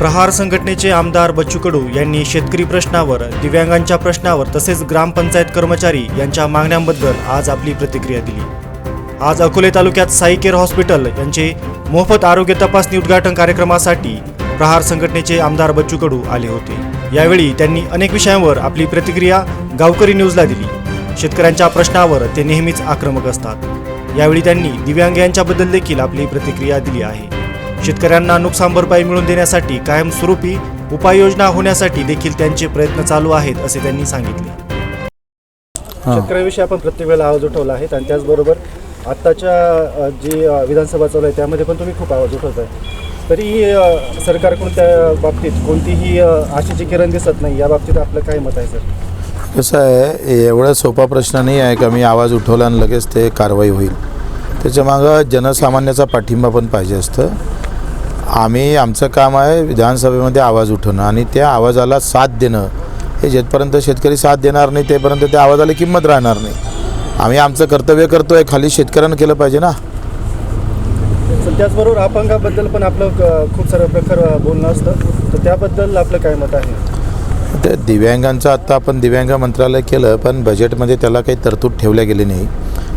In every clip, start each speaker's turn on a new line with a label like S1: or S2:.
S1: प्रहार संघटनेचे आमदार बच्चू कडू यांनी शेतकरी प्रश्नावर दिव्यांगांच्या प्रश्नावर तसेच ग्रामपंचायत कर्मचारी यांच्या मागण्यांबद्दल आज आपली प्रतिक्रिया दिली. आज अकोले तालुक्यात साई केअर हॉस्पिटल यांचे मोफत आरोग्य तपासणी उद्घाटन कार्यक्रमासाठी प्रहार संघटनेचे आमदार बच्चू कडू आले होते. यावेळी त्यांनी अनेक विषयांवर आपली प्रतिक्रिया गावकरी न्यूजला दिली. शेतकऱ्यांच्या प्रश्नावर ते नेहमीच आक्रमक असतात. यावेळी त्यांनी दिव्यांग यांच्याबद्दल देखील आपली प्रतिक्रिया दिली आहे. शेतकऱ्यांना नुकसान भरपाई मिळवून देण्यासाठी कायमस्वरूपी उपाययोजना होण्यासाठी देखील त्यांचे प्रयत्न चालू आहेत असे त्यांनी सांगितले. शेतकऱ्याविषयी आपण प्रत्येक वेळेला आवाज उठवला आहे आणि त्याचबरोबर आत्ताच्या जी विधानसभा चालू आहे त्यामध्ये पण तुम्ही खूप आवाज उठवत आहे तरी सरकारकडून त्या बाबतीत कोणतीही आशेची किरण दिसत नाही या बाबतीत आपलं काय मत आहे सर?
S2: कसं आहे एवढा सोपा प्रश्न नाही आहे का मी आवाज उठवला आणि लगेच ते कारवाई होईल. त्याच्यामागं जनसामान्याचा पाठिंबा पण पाहिजे असतं. आम्ही आमचं काम आहे विधानसभेमध्ये आवाज उठवणं आणि त्या आवाजाला साथ देणं. हे जेथपर्यंत शेतकरी साथ देणार नाही तेपर्यंत त्या आवाजाला किंमत राहणार नाही. आम्ही आमचं कर्तव्य करतो आहे खाली शेतकऱ्यानं केलं पाहिजे ना.
S1: त्याचबरोबर अपंगाबद्दल पण आपलं खूप सारं प्रखर अ, बोलणं असतं. तर त्याबद्दल आपलं काय मत आहे?
S2: ते दिव्यांगांचं आत्ता आपण दिव्यांग मंत्रालय केलं पण बजेटमध्ये त्याला काही तरतूद ठेवल्या गेली नाही.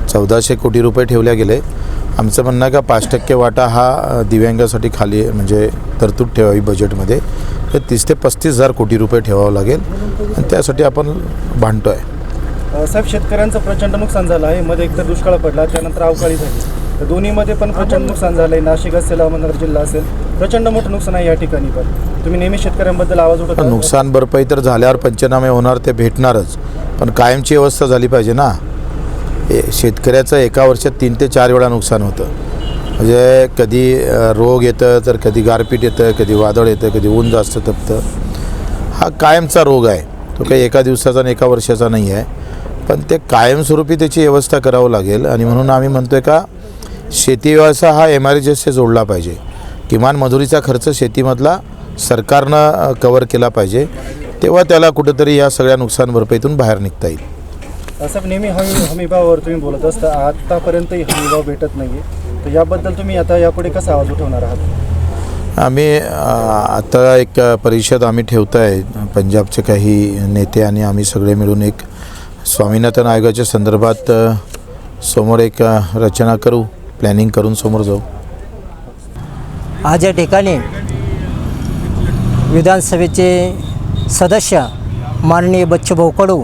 S2: चौदाशे कोटी रुपये ठेवल्या गेले. आमचं म्हणणं आहे का पाच टक्के वाटा हा दिव्यांगासाठी खाली म्हणजे तरतूद ठेवावी बजेटमध्ये तर तीस ते पस्तीस हजार कोटी रुपये ठेवावं लागेल. आणि त्यासाठी आपण भांडतो आहे
S1: साहेब शेतकऱ्यांचं प्रचंड नुकसान झालं आहे. मध्ये एकतर दुष्काळ पडला त्यानंतर अवकाळी झाली. तर दोन्हीमध्ये पण प्रचंड नुकसान झालं आहे नाशिक असेल अहमदनगर जिल्हा असेल प्रचंड मोठं नुकसान आहे या ठिकाणी पण. तुम्ही नेहमी शेतकऱ्यांबद्दल आवाज उठवत.
S2: नुकसान भरपाई तर झाल्यावर पंचनामे होणार ते भेटणारच. पण कायमची व्यवस्था झाली पाहिजे ना. शेतकऱ्याचं एका वर्षात तीन ते चार वेळा नुकसान होतं. म्हणजे कधी रोग येतं तर कधी गारपीट येतं कधी वादळ येतं कधी ऊन जास्त तपतं. हा कायमचा रोग आहे. तो काही एका दिवसाचा आणि एका वर्षाचा नाही आहे. पण ते कायमस्वरूपी त्याची व्यवस्था करावं लागेल. आणि म्हणून आम्ही म्हणतो आहे का शेती व्यवसाय हा एम आर जोडला पाहिजे. किमान मजुरीचा खर्च शेतीमधला सरकारनं कवर केला पाहिजे. तेव्हा त्याला कुठंतरी या सगळ्या नुकसान भरपाईतून बाहेर निघता येईल.
S1: असं नेहमी हमी हमीभावावर तुम्ही बोलत असता. आतापर्यंतही हमीभाव भेटत नाही तर याबद्दल तुम्ही आता यापुढे कसा आवाज उठवणार आहात?
S2: आम्ही आता एक परिषद आम्ही ठेवतो आहे. पंजाबचे काही नेते आणि आम्ही सगळे मिळून एक स्वामीनाथन आयोगाच्या संदर्भात समोर एक रचना करू प्लॅनिंग करून समोर जाऊ.
S3: आज या ठिकाणी विधानसभेचे सदस्य माननीय बच्चूभाऊ कडू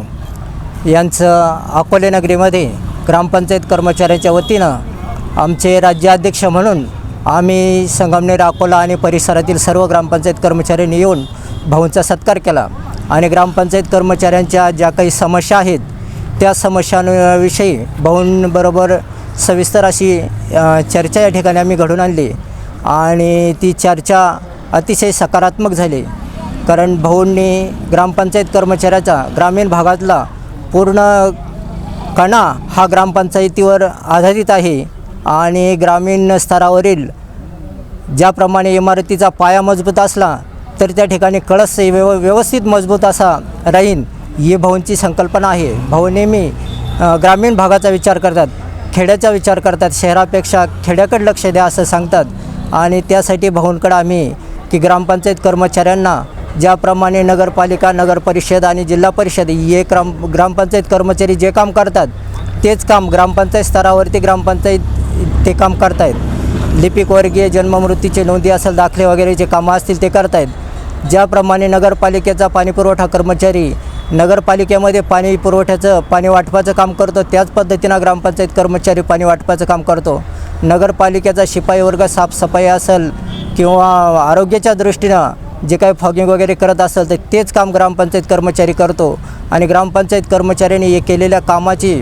S3: यांचं अकोलेनगरीमध्ये ग्रामपंचायत कर्मचाऱ्यांच्या वतीनं आमचे राज्याध्यक्ष म्हणून आम्ही संगमनेर अकोला आणि परिसरातील सर्व ग्रामपंचायत कर्मचाऱ्यांनी येऊन भाऊंचा सत्कार केला. आणि ग्रामपंचायत कर्मचाऱ्यांच्या ज्या काही समस्या आहेत त्या समस्यांविषयी भाऊंबरोबर सविस्तर अशी चर्चा या ठिकाणी आम्ही घडून आणली. आणि ती चर्चा अतिशय सकारात्मक झाली. कारण भाऊंनी ग्रामपंचायत कर्मचाऱ्याचा ग्रामीण भागातला पूर्ण कणा हा ग्रामपंचायतीवर आधारित आहे आणि ग्रामीण स्तरावरील ज्याप्रमाणे इमारतीचा पाया मजबूत असला तर त्या ठिकाणी कळस व्यव व्यवस्थित मजबूत असा राहीन ही भाऊंची संकल्पना आहे. भाऊ नेहमी ग्रामीण भागाचा विचार करतात खेड्याचा विचार करतात शहरापेक्षा खेड्याकडे लक्ष द्या असं सांगतात. आणि त्यासाठी भाऊंकडं आम्ही की ग्रामपंचायत कर्मचाऱ्यांना ज्याप्रमाणे नगरपालिका नगरपरिषद आणि जिल्हा परिषद हे ग्राम ग्रामपंचायत कर्मचारी जे काम करतात तेच काम ग्रामपंचायत स्तरावरती ग्रामपंचायत ते काम करतायत. लिपिकवर्गीय जन्ममृत्यूचे नोंदी असेल दाखले वगैरे जे कामं असतील ते करतायत. ज्याप्रमाणे नगरपालिकेचा पाणीपुरवठा कर्मचारी नगरपालिकेमध्ये पाणी पुरवठ्याचं पाणी वाटपाचं काम करतो त्याच पद्धतीनं ग्रामपंचायत कर्मचारी पाणी वाटपाचं काम करतो. नगरपालिकेचा शिपाई वर्ग साफसफाई असेल किंवा आरोग्याच्या दृष्टीनं जे काही फॉगिंग वगैरे करत असेल तर तेच काम ग्रामपंचायत कर्मचारी करतो. आणि ग्रामपंचायत कर्मचाऱ्यांनी हे केलेल्या कामाची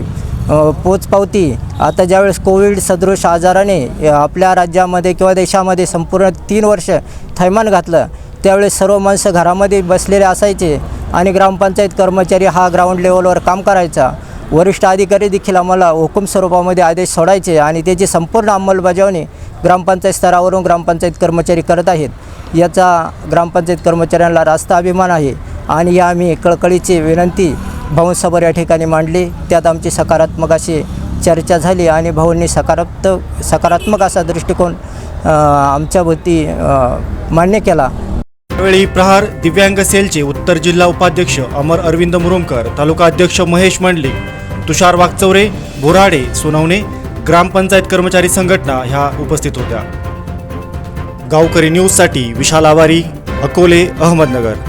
S3: पोचपावती आता ज्यावेळेस कोविड सदृश आजाराने आपल्या राज्यामध्ये किंवा देशामध्ये संपूर्ण तीन वर्ष थैमान घातलं त्यावेळेस सर्व माणसं घरामध्ये बसलेले असायचे आणि ग्रामपंचायत कर्मचारी हा ग्राउंड लेवलवर काम करायचा. वरिष्ठ अधिकारी देखील आम्हाला हुकूम स्वरूपामध्ये आदेश सोडायचे आणि त्याची संपूर्ण अंमलबजावणी ग्रामपंचायत स्तरावरून ग्रामपंचायत कर्मचारी करत आहेत. याचा ग्रामपंचायत कर्मचाऱ्यांना रास्त अभिमान आहे आणि या आम्ही कळकळीची विनंती भाऊंसमोर या ठिकाणी मांडली. त्यात आमची सकारात्मक अशी चर्चा झाली आणि भाऊंनी सकारात्मक सकारात्मक असा दृष्टिकोन आमच्याभोवती आमच्या मान्य केला.
S1: यावेळी प्रहार दिव्यांग सेलचे उत्तर जिल्हा उपाध्यक्ष अमर अरविंद मुरुमकर तालुका अध्यक्ष महेश मंडलिक तुषार वागचौरे बोराडे सोनवणे ग्रामपंचायत कर्मचारी संघटना ह्या उपस्थित होत्या. गावकरी न्यूजसाठी विशाल आवारी अकोले अहमदनगर.